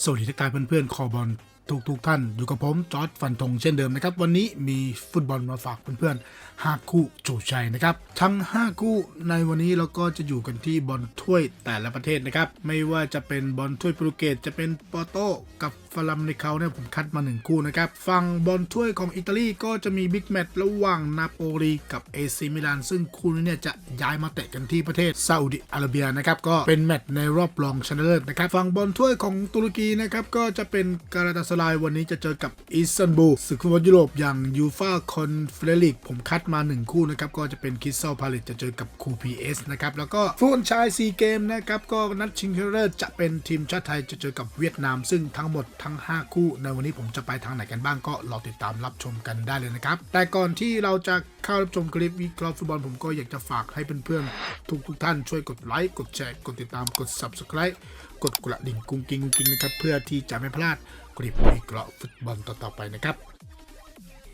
สวัสดีทักทายเพื่อนๆ คอบอล ทุกทุกท่านอยู่กับผมจอร์ดฟันธงเช่นเดิมนะครับ วันนี้มีฟุตบอลมาฝากเพื่อนๆ5คู่จูชัยนะครับ ทั้ง 5 คู่ในวันนี้เราก็จะอยู่กันที่บอลถ้วยแต่ละประเทศนะครับ ไม่ว่าจะเป็นบอลถ้วยโปรตุเกสจะเป็นปอโตกับฟาลัมในเขาเนี่ยผมคัดมา 1 คู่นะครับฝั่งบอลถ้วยของอิตาลีก็จะมีบิ๊กแมตช์ระหว่างนาโปลีกับเอซิมิลานซึ่งคู่นี้เนี่ยจะย้ายมาเตะกันที่ประเทศซาอุดิอาระเบียนะครับก็เป็นแมตช์ในรอบรองชนะเลิศนะครับฝั่งบอลถ้วยของตุรกีนะครับก็จะเป็นการาตาสลายวันนี้จะเจอกับอิสตันบูลศึกฟุตบอลยุโรปอย่างยูฟาคอนเฟเดริกผมคัดมา 1 คู่นะครับ ก็จะเป็นคิสเซลพาเลตจะเจอกับคูพีเอสนะครับ แล้วก็ฟุตบอลชายซีเกมนะครับ ก็นัดชิงชนะเลิศจะเป็นทีมชาติไทยจะเจอกับเวียดนาม ซึ่งทั้งหมดทั้ง 5 คู่ ในวันนี้ผมจะไปทางไหนกันบ้างก็รอติดตามรับชมกันได้เลยนะครับแต่ก่อนที่เราจะเข้ารับชมคลิปวิเคราะห์ฟุตบอลผมก็อยากจะฝากให้เพื่อนๆทุกทุกท่านช่วยกดไลค์กดแชร์กดติดตามกด subscribe กดกระดิ่งกุ้งกิ้งกุ้งกิ้งนะครับเพื่อที่จะไม่พลาด กริบวิเคราะห์ฟุตบอลต่อๆไปนะครับ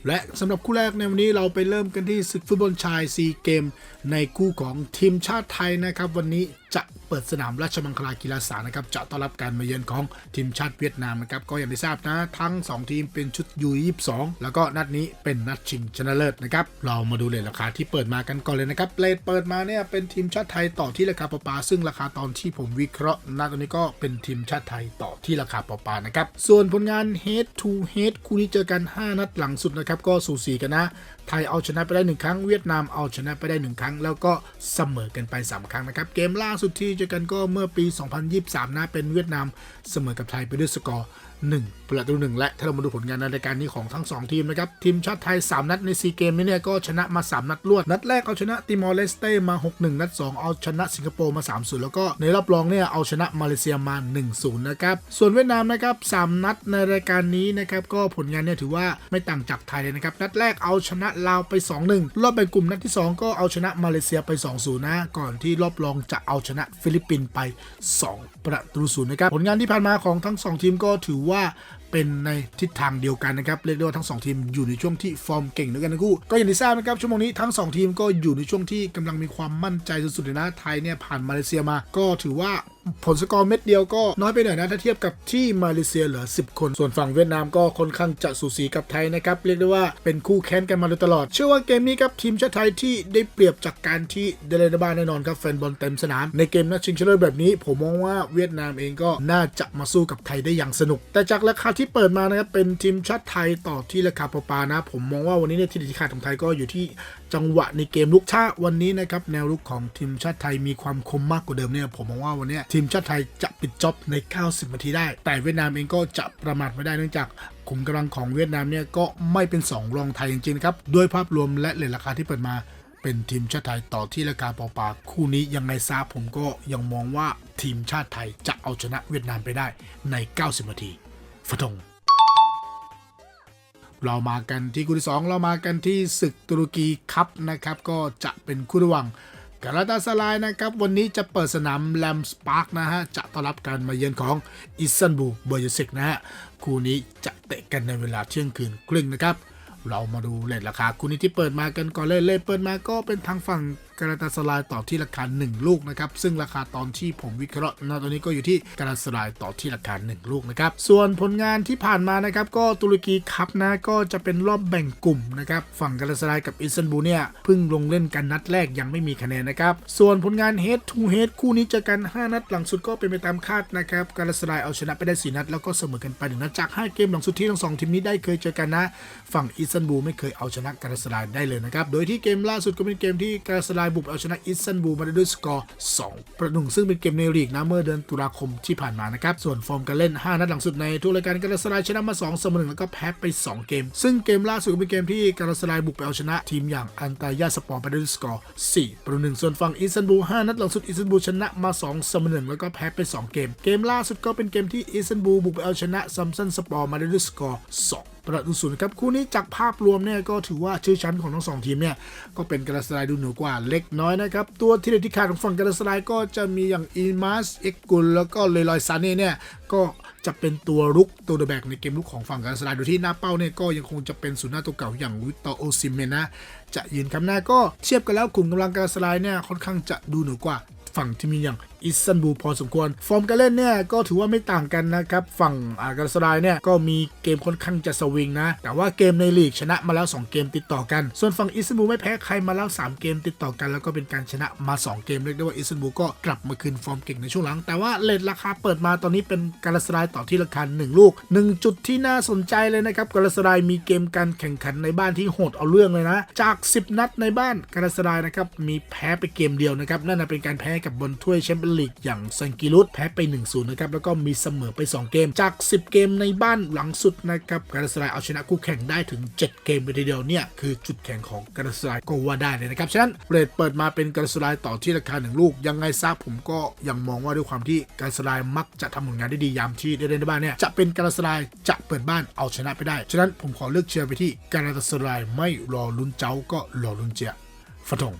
และสำหรับคู่แรกในวันนี้เราไปเริ่มกันที่ศึกฟุตบอลชายซีเกม ในคู่ของทีมชาติไทยนะครับ วันนี้จะเปิดสนามราชมังคลากีฬาสถานนะครับจะต้อนรับการมาเยือนของทีมชาติเวียดนามนะครับก็อย่างที่ทราบนะทั้ง 2 ทีมเป็นชุดยู22แล้วก็นัดนี้เป็นนัดชิงชนะเลิศนะครับเรามาดูเลทราคาที่เปิดมากันก่อนเลยนะครับเลทเปิดมาเนี่ยเป็นทีมชาติไทยต่อที่ราคาปปาซึ่งราคาตอนที่ผมวิเคราะห์ณตอนนี้ก็เป็นทีมชาติไทยต่อที่ราคาปปานะครับส่วนผลงาน head to head คู่นี้เจอกัน 5 นัดหลังสุดนะครับก็สูสีกันนะ ไทยเอาชนะไปได้ 1 ครั้ง เวียดนามเอาชนะไปได้ 1 ครั้ง แล้วก็เสมอกันไป 3 ครั้งนะครับ เกมล่าสุดที่เจอกันก็เมื่อปี 2023 นะ เป็นเวียดนามเสมอกับไทยไปด้วยสกอร์ 1 ประตูหนึ่งและถ้าเรามาดูผลงานในรายการนี้ของทั้ง 2 ทีมนะครับ ทีมชาติไทย 3 นัดใน 4 เกมนี้เนี่ยก็ชนะมา 3 นัดรวด นัดแรกเอาชนะติมอร์เลสเต้มา 6-1 นัด 2 เอาชนะสิงคโปร์มา3-0 แล้วก็ในรอบรองเนี่ยเอาชนะมาเลเซียมา 1-0 นะครับ ส่วนเวียดนามนะครับ 3 นัดในรายการนี้นะครับก็ผลงานเนี่ยถือว่าไม่ต่างจากไทยเลยนะครับนัดแรกเอาชนะลาวไป 2-1 รอบแบ่งกลุ่มนัดที่ 2 ก็เอาชนะมาเลเซียไป 2-0 นะ ก่อนที่รอบรองจะเอาชนะฟิลิปปินส์ไป 2 ประตูศูนย์นะครับผลงานที่ผ่านมาของทั้ง 2 ทีมก็ถือว่าเป็นในทิศทางเดียวกันนะครับเรียกได้ว่าทั้ง 2 ทีมอยู่ในช่วงที่ฟอร์มเก่งด้วยกันทั้งคู่ก็อย่างที่ทราบนะครับชั่วโมงนี้ทั้ง 2 ทีมก็อยู่ในช่วงที่กำลังมีความมั่นใจสุดๆเลยนะไทยเนี่ยผ่านมาเลเซียมา ก็ถือว่า ผลสกอร์เม็ดเดียวก็น้อยไปหน่อยนะ ถ้าเทียบกับที่มาเลเซียเหลือ 10 คน ส่วนฝั่งเวียดนามก็ค่อนข้างจะสูสีกับไทยนะครับ เรียกได้ว่าเป็นคู่แข่งกันมาโดยตลอด เชื่อว่าเกมนี้ครับทีมชาติไทยที่ได้เปรียบจากการที่เดลนบ้านแน่นอนครับแฟนบอลเต็มสนาม ในเกมนัดชิงชนะเลิศแบบนี้ ผมมองว่าเวียดนามเองก็น่าจะมาสู้กับไทยได้อย่างสนุก แต่จากราคาที่เปิดมานะครับเป็นทีมชาติไทยต่อที่ราคาปปานะ ผมมองว่าวันนี้เนี่ยที่ดีขาดของไทยก็อยู่ที่จังหวะในเกมลุกถ้าวันนี้นะครับแนวลุกของทีมชาติไทยมีความคมมากกว่าเดิมเนี่ยผมมองว่าวันนี้ทีีมชาติไทยจะปิดจ็อบใน 90 นาทีได้ แต่เวียดนามเองก็จะประมาทไม่ได้เนื่องจากขุมกำลังของเวียดนามเนี่ยก็ไม่เป็น 2 รองไทยจริงๆครับด้วยภาพรวมและเลทราคาที่เปิดมาเป็นทีมชาติไทยต่อที่ราคาเปล่าๆคู่นี้ยังไงซาผมก็ยังมองว่าทีมชาติไทยจะเอาชนะเวียดนามไปได้ใน 90 นาทีฟะทงเรามากันที่คู่ที่สองเรามากันที่ศึกตุรกีคัพนะครับ ก็จะเป็นคู่ระหว่าง กาลาตาสลายนะครับ วันนี้จะเปิดสนามแลมสปาร์กนะฮะ จะต้อนรับการมาเยือนของอิสตันบูลเบอร์ยสิกนะฮะ คู่นี้จะเตะกันในเวลาเที่ยงคืนครึ่งนะครับ เรามาดูเลทราคาคู่นี้ที่เปิดมากันก่อนเลยเลยเปิดมาก็เป็นทางฝั่ง กาลาตาสลายต่อที่ราคา 1 ลูกนะครับซึ่งราคาตอนที่ผมวิเคราะห์ณตอนนี้ก็อยู่ที่กาลาตาสลายต่อที่ราคา 1 ลูกนะครับส่วนผลงานที่ผ่านมานะครับก็ตุรกีคัพนะก็จะเป็นรอบแบ่งกลุ่มนะครับฝั่งกาลาตาสลายกับอิสตันบูลเนี่ยเพิ่งลงเล่นกันนัดแรกยังไม่มีคะแนนนะครับส่วนผลงาน head to head คู่นี้เจอกัน 5 นัดหลังสุดก็เป็นไปตามคาดนะครับกาลาตาสลายเอาชนะไปได้4นัดแล้วก็เสมอกันไปหนึ่งนัดจาก 5 เกมหลังสุดที่ทั้งสองทีมนี้ได้เคยเจอกันนะ ฝั่งอิสตันบูลไม่เคยเอาชนะกาลาตาสลายได้เลยนะครับโดยที่เกมล่าสุดก็เป็นเกมที่กาลาตาสลายบุกเอาชนะอิสตันบูลมาได้ด้วยสกอร์ 2 ประตูซึ่งเป็นเกมในลีกนะเมื่อเดือนตุลาคมที่ผ่านมานะครับ ส่วนฟอร์มการเล่น 5 นัดหลังสุดในทุกรายการกาลาตาสลายชนะมา2เสมอหนึ่งแล้วก็แพ้ไป 2 เกม ซึ่งเกมล่าสุดเป็นเกมที่กาลาตาสลายบุกไปเอาชนะทีมอย่างอันตายาสปอร์ไปได้ด้วยสกอร์ 4 ประตูหนึ่งส่วนฝั่งอิสตันบูล 5 นัดหลังสุดอิสตันบูลชนะมา2เสมอหนึ่งแล้วก็แพ้ไป 2 เกม เกมล่าสุดก็เป็นเกมที่อิสตันบูลบุกไปเอาชนะซัมซันสปอร์มาได้ด้วยสกอร์ 2 ประตูศูนย์ครับคู่นี้จากภาพรวมเนี่ยก็ถือว่าชื่อชั้นของทั้งสองทีมเนี่ยก็เป็นกาลาตาสลดูเหนือกว่าเล็กน้อยนะครับตัวที่เด็ดที่ขาดของฝั่งกาลาตาสลก็จะมีอย่างอีมาสเอ็กกุลแล้วก็เลลอยซาเน่เนี่ยก็จะเป็นตัวรุกตัวเดอะแบกในเกมลุกของฝั่งกาลาตาสลโดยที่หน้าเป้าเนี่ยก็ยังคงจะเป็นศูนย์หน้าตัวเก่าอย่างวิตอร์โอซิเมนะจะยืนคำหน้าก็เทียบกันแล้วกลุ่มกำลังกาลาตาสลเนี่ยค่อนข้างจะดูเหนือกว่าฝั่งที่มีอย่าง อิสตันบูลพอสมควร ฟอร์มการเล่นเนี่ยก็ถือว่าไม่ต่างกันนะครับ ฝั่งอากาสรายเนี่ยก็มีเกมค่อนข้างจะสวิงนะ แต่ว่าเกมในลีกชนะมาแล้ว 2 เกมติดต่อกัน ส่วนฝั่งอิสตันบูลไม่แพ้ใครมาแล้ว 3 เกมติดต่อกันแล้วก็เป็นการชนะมา 2 เกมเรียกได้ว่าอิสตันบูลก็กลับมาคืนฟอร์มเก่งในช่วงหลัง แต่ว่าเลทราคาเปิดมาตอนนี้เป็นกาลสรายต่อที่ราคา1ลูก 1 จุดที่น่าสนใจเลยนะครับกาลสรายมีเกมการแข่งขันในบ้านที่โหดเอาเรื่องเลยนะ จาก 10 นัดในบ้านกาลสรายนะครับมีแพ้ไปเกมเดียวนะครับนั่นนะเป็นการแพ้กับบนถ้วยแชมเปี้ยนลีกอย่างซังกิรุตแพ้ไป 1-0 นะครับ แล้วก็มีเสมอไป 2 เกมจาก 10 เกมในบ้านหลังสุดนะครับกาลาสรายเอาชนะคู่แข่งได้ถึง 7 เกมไปทีเดียวเนี่ย คือจุดแข็งของกาลาสรายก็ว่าได้เลยนะครับ ฉะนั้นเรทเปิดมาเป็นกาลาสรายต่อที่ราคาหนึ่งลูก ยังไงซะผมก็ยังมองว่าด้วยความที่กาลาสรายมักจะทำผลงานได้ดียามที่ได้เล่นในบ้านเนี่ยจะเป็นกาลาสรายจะเปิดบ้านเอาชนะไปได้ฉะนั้นผมขอเลือกเชียร์ไปที่กาลาสรายไม่รอลุ้นเจ้าก็รอลุ้นเจียฟะทง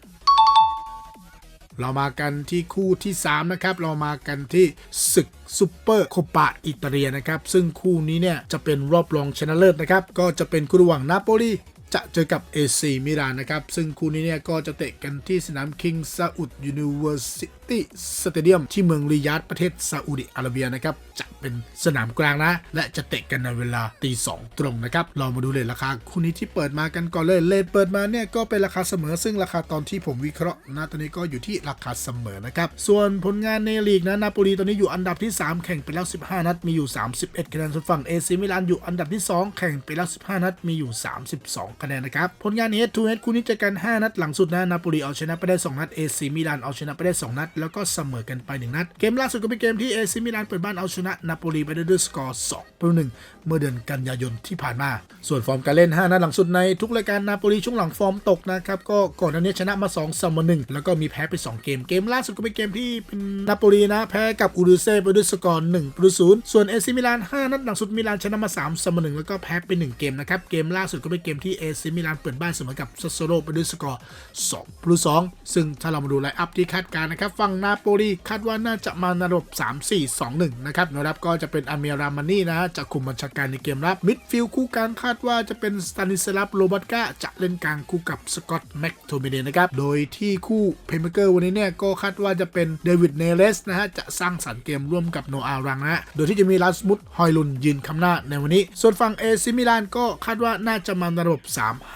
เรามากันที่คู่ที่ 3 นะครับ เรามากันที่ศึกซูเปอร์โคปาอิตาเลียนะครับ ซึ่งคู่นี้เนี่ยจะเป็นรอบรองชนะเลิศนะครับ ก็จะเป็นคู่ระหว่างนาโปลีจะเจอกับเอซีมิลานนะครับ ซึ่งคู่นี้เนี่ยก็จะเตะกันที่สนามคิงซาอุดยูนิเวอร์ซิ ตี้สเตเดียมที่เมืองริยาดประเทศซาอุดิอาระเบียนะครับ จะเป็นสนามกลางนะ และจะเตะกันในเวลาตีสองตรงนะครับ เรามาดูเลทราคาคู่นี้ที่เปิดมากันก่อนเลยเลทเปิดมาเนี่ยก็เป็นราคาเสมอ ซึ่งราคาตอนที่ผมวิเคราะห์นะตอนนี้ก็อยู่ที่ราคาเสมอนะครับส่วนผลงานในลีกนะนาโปลีตอนนี้อยู่อันดับที่ 3 แข่งไปแล้ว 15 นัดมีอยู่ 31คะแนนส่วนฝั่งเอซีมิลานอยู่อันดับที่ 2 แข่งไปแล้ว 15 นัดมีอยู่ 32คะแนนนะครับผลงาน head to head คู่นี้จอกัน 5 นัดหลังสุดนะนาโปลีเอาชนะไปได้ 2 นัดเอซีมิลานเอาชนะไปได้ 2 นัดแล้วก็เสมอกันไป1นัด เกมล่าสุดก็เป็นเกมที่เอซีมิลานเปิดบ้านเอาชนะนาโปลีไปได้ด้วยสกอร์2ต่อ1เมื่อเดือนกันยายนที่ผ่านมา ส่วนฟอร์มการเล่น 5นัดหลังสุดในทุกรายการนาโปลีช่วงหลังฟอร์มตกนะครับก็ก่อนหน้านี้ชนะมา2เสมอ1แล้วก็มีแพ้ไป 2 เกม เกมล่าสุดก็เป็นเกมที่เป็นนาโปลีนะแพ้กับอูดูเซ่ไปด้วยสกอร์1ประตูศูนย์ส่วนเอซิมิลาน5นัดหลังสุดมิลานชนะมา3เสมอ1แล้วก็แพ้ไป1เกมนะครับเกมล่าสุดก็เป็นเกมที่เอซิมิลานเปิดบ้านเสมอกับซัสโซโรไปด้วยสกอร์2ประตู2ซึ่งถ้าเรามาดูไลน์อัพที่คาดการณ์นะครับฝังนาโปลีคาดว่าน่าจะมาในระบบ 3 4 2 1 นะครับนะครับก็จะเป็นอาเมียรามานี่นะจะคุมบัญชาการในเกมรับ มิดฟิลด์คู่กลางคาดว่าจะเป็นสตานิสลับโรบัตกาจะเล่นกลางคู่กับสกอตแม็กโทเมเนนะครับ โดยที่คู่เพย์เมเกอร์วันนี้เนี่ยก็คาดว่าจะเป็นเดวิดเนเลสนะฮะจะสร้างสรรค์เกมร่วมกับโนอารังนะโดยที่จะมีลาสมุดฮอยลุนยืนคำหน้าในวันนี้ ส่วนฝั่งเอซิมิลานก็คาดว่าน่าจะมาในระบบ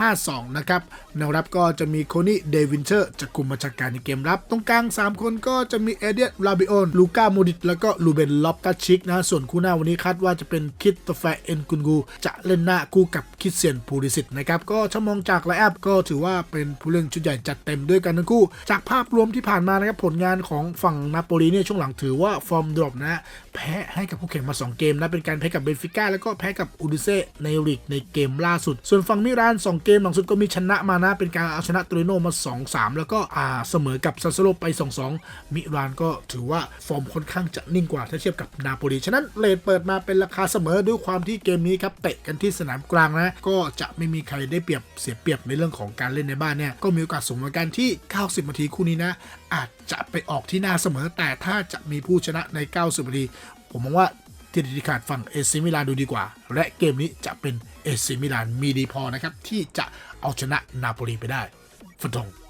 3-5-2 นะครับแนวรับก็จะมีโคนี่เดวินเชอร์จะคุมบัญชาการในเกมรับ ตรงกลาง 3 คนก็จะมีเอเดียลาบิโอนลูก้าโมดิตแล้วก็ลูเบนลอปตาชิกนะ ส่วนคู่หน้าวันนี้คาดว่าจะเป็นคิดตแฟเอ็นกุนกู จะเล่นหน้าคู่กับคิดเซียนพูริสิตนะครับ ก็ถ้ามองจากไลน์อัพก็ถือว่าเป็นผู้เล่นชุดใหญ่จัดเต็มด้วยกันทั้งคู่ จากภาพรวมที่ผ่านมานะครับผลงานของฝั่งนาโปลีเนี่ยช่วงหลังถือว่าฟอร์มดรอปนะแพ้ให้กับคู่แข่งมา 2 เกมนะเป็นการแพ้กับเบนฟิก้าแล้วก็แพ้กับอูดิเซ่ในลีกในเกมล่าสุด ส่วนฝั่งมิราน 2 เกมหลังสุดก็มีชนะมานะเป็นการเอาชนะตูริโนมา 2-3 แล้วก็อ่าเสมอกับซาสโลไป 2-2มิรานก็ถือว่าฟอร์มค่อนข้างจะนิ่งกว่าถ้าเทียบกับนาโปลีฉะนั้นเลทเปิดมาเป็นราคาเสมอด้วยความที่เกมนี้ครับเตะกันที่สนามกลางนะ ก็จะไม่มีใครได้เปรียบเสียเปรียบในเรื่องของการเล่นในบ้านเนี่ยก็มีโอกาสสูงเหมือนกันที่ 90นาทีคู่นี้นะ อาจจะไปออกที่หน้าเสมอแต่ถ้าจะมีผู้ชนะใน 90นาทีผมมองว่าที่ดีขาดฝั่งเอซิมิลานดูดีกว่า และเกมนี้จะเป็นเอซิมิลานมีดีพอนะครับที่จะเอาชนะนาโปลีไปได้ฟันธง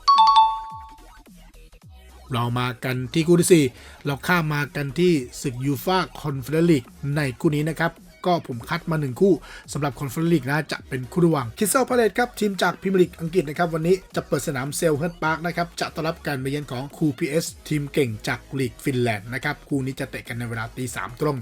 เรามากันที่คู่ที่ 4 เราข้ามมากันที่ศึกยูฟาคอนเฟเดริกในคู่นี้นะครับก็ผมคัดมา 1 คู่สำหรับคอนเฟอเรนซ์ลีกนะจะเป็นคู่ระหว่างคิสเซลพาเลตครับ ทีมจากพิมร์ลีกอังกฤษนะครับ วันนี้จะเปิดสนามเซลเฮิร์ตพาร์คนะครับ จะต้อนรับการมาเยือนของคูพีเอสทีมเก่งจากลีกฟินแลนด์นะครับ คู่นี้จะเตะกันในเวลาตีสามตรง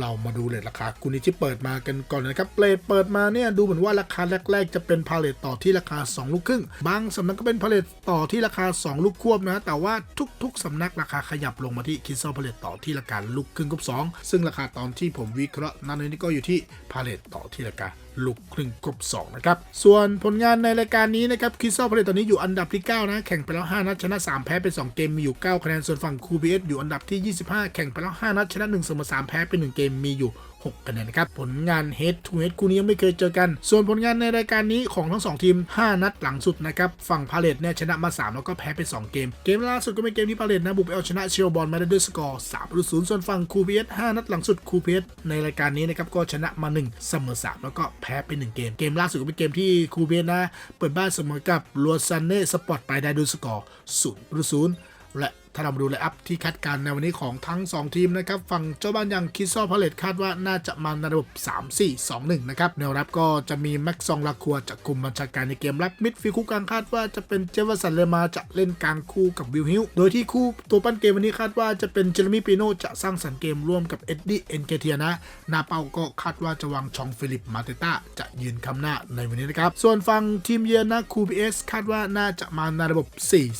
เรามาดูเลทราคาคุณนิชิเปิดมากันก่อนนะครับเลทเปิดมาเนี่ยดูเหมือนว่าราคาแรก ๆ จะเป็นพาเลตต่อที่ราคา 2 ลูกครึ่ง บางสำนักก็เป็นพาเลตต่อที่ราคา 2 ลูกควบนะแต่ว่าทุก ๆสำนักราคาขยับลงมาที่คิสเซลพาเลตต่อที่ราคาลูกครึ่งกบ2ซึ่งราคาตอนที่ผมวิเคราะห์นั้นนี้ก็อยู่ที่พาเลตต่อที่ราคา ลูกครึ่งกบ2นะครับ ส่วนผลงานในรายการนี้นะครับคิสเซลพาเลตตอนนี้อยู่อันดับที่ 9 นะ แข่งไปแล้ว 5 นัดชนะ 3 แพ้ไป 2 เกม มีอยู่ 9 คะแนน ส่วนฝั่งคูบีเอสอยู่อันดับที่ 25 แข่งไปแล้ว 5 นัดชนะ1เสมอ3แพ้ไป 1 เกม มีอยู่ 6คะแนนครับผลงาน head to head คู่นี้ยังไม่เคยเจอกัน ส่วนผลงานในรายการนี้ของทั้ง 2 ทีม 5 นัดหลังสุดนะครับฝั่งพาเลตเนี่ยชนะมา 3 แล้วก็แพ้ไป 2 เกม เกมล่าสุดก็เป็นเกมที่พาเลตนะบุกไปเอาชนะเชลบอลมาได้ด้วยสกอร์3ประตูศูนย์ส่วนฝั่งคูเพีเอส5นัดหลังสุดคูเพีเอสในรายการนี้นะครับก็ชนะมา 1 เสมอ 3 แล้วก็แพ้ไป 1 เกม เกมล่าสุดก็เป็นเกมที่คูเพีเอสนะเปิดบ้านเสมอกับลัวซันเน่สปอร์ตไปได้ด้วยสกอร์0ประตูศูนย์และ ถ้าเรามาดูไลน์อัพที่คาดการณ์ในวันนี้ของทั้ง 2 ทีมนะครับ ฝั่งเจ้าบ้านอย่างคิซอพาเลตคาดว่าน่าจะมาในระบบ 3-4-2-1 นะครับแนวรับก็จะมีแม็กซองลาคัวจะคุมบัญชาการในเกมรับมิดฟิลคู่กลางคาดว่าจะเป็นเจฟเฟอร์สันเลมาจะเล่นกลางคู่กับวิลฮิลโดยที่คู่ตัวปั้นเกมวันนี้คาดว่าจะเป็นเจอร์มีปีโนจะสร้างสรรค์เกมร่วมกับเอ็ดดี้เอ็นเกเทียนะนาเปาก็คาดว่าจะวางชองฟิลิปมาเตต้าจะยืนคำหน้าในวันนี้นะครับส่วนฝั่งทีมเยือนนะคูบีเอสคาดว่าน่าจะมาในระบบ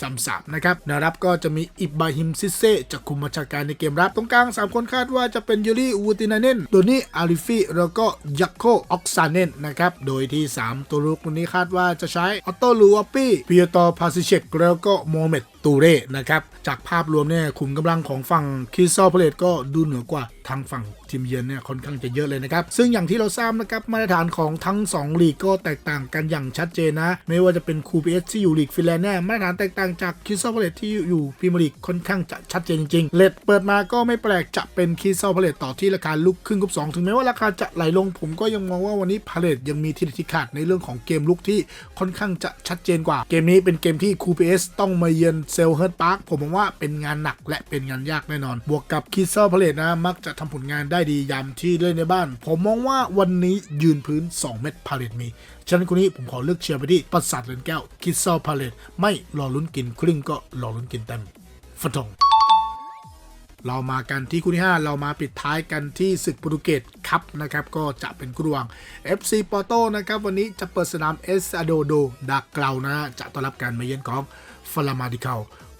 4-3-3 นะครับแนวรับก็จะมีอิบบาฮิมซิเซจะคุมบัญชาการในเกมรับตรงกลาง 3 คนคาดว่าจะเป็นยูริอูตินาเนนโดนี่อาริฟีแล้วก็ยักโคออกซานเนนนะครับโดยที่ 3 ตัวรุกวันนี้คาดว่าจะใช้ออตโตลูอัปปี้ปิโตพาซิเชกแล้วก็โมเมต ตูเร่นะครับ จากภาพรวมเนี่ยขุมกำลังของฝั่งคิสซอเพลตก็ดูเหนือกว่าทางฝั่งทีมเยือนเนี่ยค่อนข้างจะเยอะเลยนะครับ ซึ่งอย่างที่เราทราบนะครับมาตรฐานของทั้ง 2 ลีกก็แตกต่างกันอย่างชัดเจนนะ ไม่ว่าจะเป็นคูพีเอสที่อยู่ลีกฟินแลนด์เนี่ยมาตรฐานแตกต่างจากคิสซอเพลตที่อยู่พรีเมียร์ลีกค่อนข้างจะชัดเจนจริงๆเลดเปิดมาก็ไม่แปลกจะเป็นคิสซอเพลตต่อที่ราคาลุกขึ้นกุบสองถึงแม้ว่าราคาจะไหลลง ผมก็ยังมองว่าวันนี้พาเลตยังมีทีเด็ดที่ขาดในเรื่องของเกมลุกที่ค่อนข้างจะชัดเจนกว่า เกมนี้เป็นเกมที่คูพีเอสต้องมาเยือนเซลเฮิร์ตพาร์คผมมองว่าเป็นงานหนักและเป็นงานยากแน่นอน บวกกับคิซอเพเลตนะ มักจะทำผลงานได้ดียามที่เล่นในบ้าน ผมมองว่าวันนี้ยืนพื้น 2 เม็ดพาเลตมี ฉะนั้นคนนี้ผมขอเลือกเชียร์ไปที่ปราสาทเรือนแก้วคิซอพาเลตไม่รอลุ้นกินครึ่งก็รอลุ้นกินเต็มฟะทงเรามากันที่คู่ที่ 5 เรามาปิดท้ายกันที่ศึกโปรตุเกสครับนะครับ ก็จะเป็นคู่ระหว่าง FC ปอร์โตนะครับ วันนี้จะเปิดสนามเอสอาโดโดดากเกลานะจะต้อนรับการมาเยือนของ ฟลามาดิเ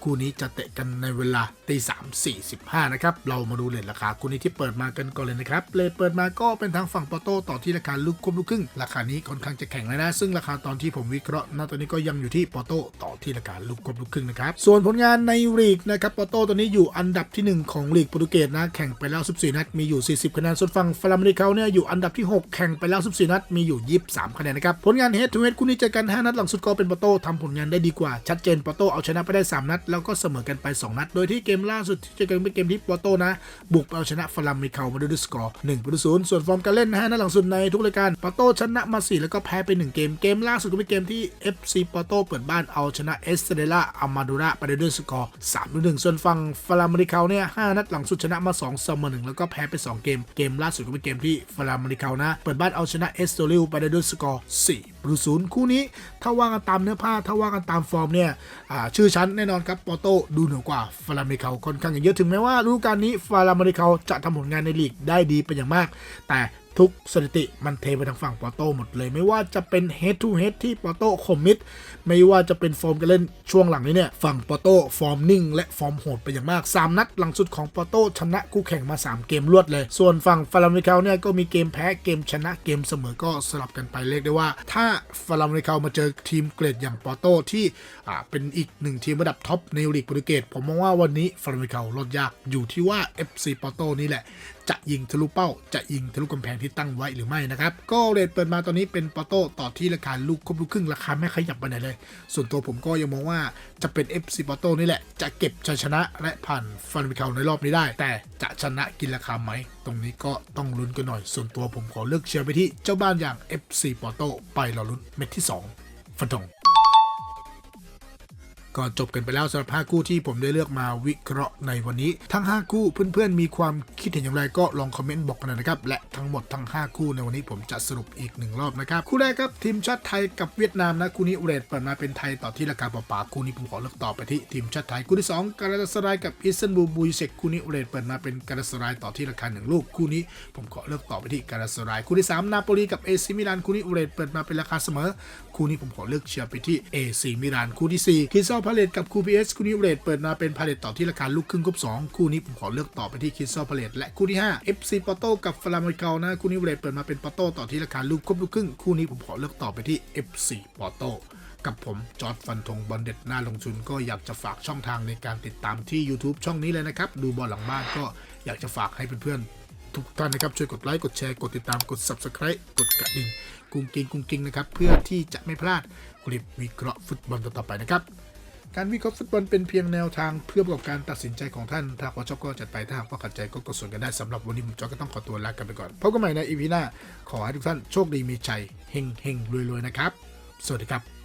คู่นี้จะเตะกันในเวลาตีสามสี่สิบห้านะครับ เรามาดูเลทราคาคู่นี้ที่เปิดมากันก่อนเลยนะครับเลทเปิดมาก็เป็นทางฝั่งปอโต้ต่อที่ราคาลูกควบลูกครึ่ง ราคานี้ค่อนข้างจะแข็งเลยนะ ซึ่งราคาตอนที่ผมวิเคราะห์ณตอนนี้ก็ยังอยู่ที่ปอโต้ต่อที่ราคาลูกควบลูกครึ่งนะครับ ส่วนผลงานในลีกนะครับปอโต้ตอนนี้อยู่อันดับที่ 1 ของลีกโปรตุเกสนะ แข่งไปแล้ว 14 นัด มีอยู่ 40 คะแนน ส่วนฝั่งฟลามิเขาเนี่ยอยู่อันดับที่ 6 แข่งไปแล้ว 14 นัด มีอยู่ 23 คะแนนนะครับ ผลงานเฮดทูเฮดคู่นี้เจอกัน 5 นัดหลังสุดก็เป็นปอโต้ทำผลงานได้ดีกว่า ชัดเจนปอโตเอาชนะไปได้ 3 นัดแล้วก็เสมอกันไป 2 นัด โดยที่เกมล่าสุดที่เจอกันเป็นเกมที่ปอร์โตนะ บุกเอาชนะฟลามิเขามาด้วยสกอร์1ประตู0ส่วนฟอร์มการเล่นนะฮะนัดหลังสุดในทุกรายการปอร์โตชนะมา 4 แล้วก็แพ้ไป 1 เกมเกมล่าสุดก็เป็นเกมที่ FC ปอร์โตเปิดบ้านเอาชนะเอสเตเดล่าอามาดูระไปด้ด้วยสกอร์3ต่อ1ส่วนฝั่งฟลามิเขาเนี่ย5นัดหลังสุดชนะมา2เสมอ1แล้วก็แพ้ไป2เกมเกมล่าสุดก็เป็นเกมที่ฟลามิเขานะเปิดบ้านเอาชนะเอสโตริลไปด้ด้วยสกอร์4 ประตูศูนย์คู่นี้ถ้าว่ากันตามเนื้อผ้าถ้าว่ากันตามฟอร์มเนี่ยชื่อชั้นแน่นอนครับปอโต้ดูเหนือกว่าฟลามิเขาค่อนข้างเยอะถึงแม้ว่าฤดูกาลนี้ฟลามิเขาจะทำผลงานในลีกได้ดีเป็นอย่างมาก แต่ ทุกสถิติมันเทไปทางฝั่งปอโต้หมดเลย ไม่ว่าจะเป็น head to head ที่ปอโต้คอมมิตไม่ว่าจะเป็นฟอร์มการเล่นช่วงหลังนี้เนี่ย ฝั่งปอโต้ฟอร์มนิ่ง และฟอร์มโหดไปอย่างมาก 3 นัดหลังสุดของปอโต้ชนะคู่แข่งมา 3 เกมรวดเลย ส่วนฝั่งฟารามิเขาเนี่ยก็มีเกมแพ้เกมชนะเกมเสมอก็สลับกันไปเรียกได้ว่า ถ้าฟารามิเขามาเจอทีมเกรดอย่างปอโต้ที่อ่าเป็นอีกหนึ่งทีมระดับท็อปในลีกโปรตุเกสผมมองว่าวันนี้ฟารามิเขาลดยากอยู่ที่ว่า FC ปอโต้นี่แหละ จะยิงทะลุเป้าจะยิงทะลุกำแพงที่ตั้งไว้หรือไม่นะครับก็เรทเปิดมาตอนนี้เป็นปอโต้ต่อที่ราคาลูกครบลูกครึ่งราคาไม่ขยับไปไหนเลย ส่วนตัวผมก็ยังมองว่าจะเป็น FC ปอโต้นี่แหละ จะเก็บชัยชนะและผ่านฟันวิเคาในรอบนี้ได้ แต่จะชนะกินราคาไหม ตรงนี้ก็ต้องลุ้นกันหน่อย ส่วนตัวผมขอเลือกเชียร์ไปที่เจ้าบ้านอย่าง FC ปอโต้ไปรอลุ้นเม็ดที่สองฟันธง ก็จบกันไปแล้วสำหรับ 5 คู่ที่ผมได้เลือกมาวิเคราะห์ในวันนี้ ทั้ง 5 คู่เพื่อนๆ มีความคิดเห็นอย่างไรก็ลองคอมเมนต์บอกกันหน่อยนะครับ และทั้งหมดทั้ง 5 คู่ในวันนี้ผมจะสรุปอีกหนึ่งรอบนะครับ คู่แรกครับทีมชาติไทยกับเวียดนามนะคู่นี้เรทเปิดมาเป็นไทยต่อที่ราคาเปล่าๆคู่นี้ผมขอเลือกต่อไปที่ทีมชาติไทยคู่ที่ 2 การาตสรายกับอิสตันบูลบูยเซกคู่นี้เรทเปิดมาเป็นการาตสรายต่อที่ราคาหนึ่งลูกคู่นี้ผมขอเลือกต่อไปที่การาตสรายคู่ที่สามนาโปลีกับเอซิมิลานคู่นี้เรทเปิดมาเป็นราคาเสมอ คู่นี้ผมขอเลือกเชียร์ไปที่เอซิมิลานคู่ที่สี่คิซอลพาเลตกับคูพีเอสคู่นี้เรทเปิดมาเป็นพาเลตต่อที่ราคาลูกครึ่งกบสองคู่นี้ผมขอเลือกต่อไปที่คิซอลพาเลตและคู่ที่ห้า FC ปอโต้กับฟลามิเกานะคู่นี้เรทเปิดมาเป็นปอโต้ต่อที่ราคาลูกครบลูกครึ่งคู่นี้ผมขอเลือกต่อไปที่ FC ปอโต้กับผม จอร์ดฟันธงบอลเด็ดหน้าลงทุนก็อยากจะฝากช่องทางในการติดตามที่ YouTube ช่องนี้เลยนะครับ ดูบอลหลังบ้านก็อยากจะฝากให้เพื่อนๆทุกท่านนะครับ ช่วยกดไลค์กดแชร์กดติดตามกด Subscribe กดกระดิ่งกุ้งกิ้งกุ้งกิ้งนะครับ เพื่อที่จะไม่พลาดคลิปวิเคราะห์ฟุตบอลต่อไปนะครับ การวิเคราะห์ฟุตบอลเป็นเพียงแนวทางเพื่อประกอบการตัดสินใจของท่าน ถ้าหากว่าชอบก็จัดไป ถ้าหากว่าขัดใจก็กดส่วนกันได้สำหรับวันนี้ผมจอร์จก็ต้องขอตัวลากันไปก่อนพบกันใหม่ในอีพีหน้า ขอให้ทุกท่านโชคดีมีชัยเฮงเฮงรวยๆนะครับ สวัสดีครับ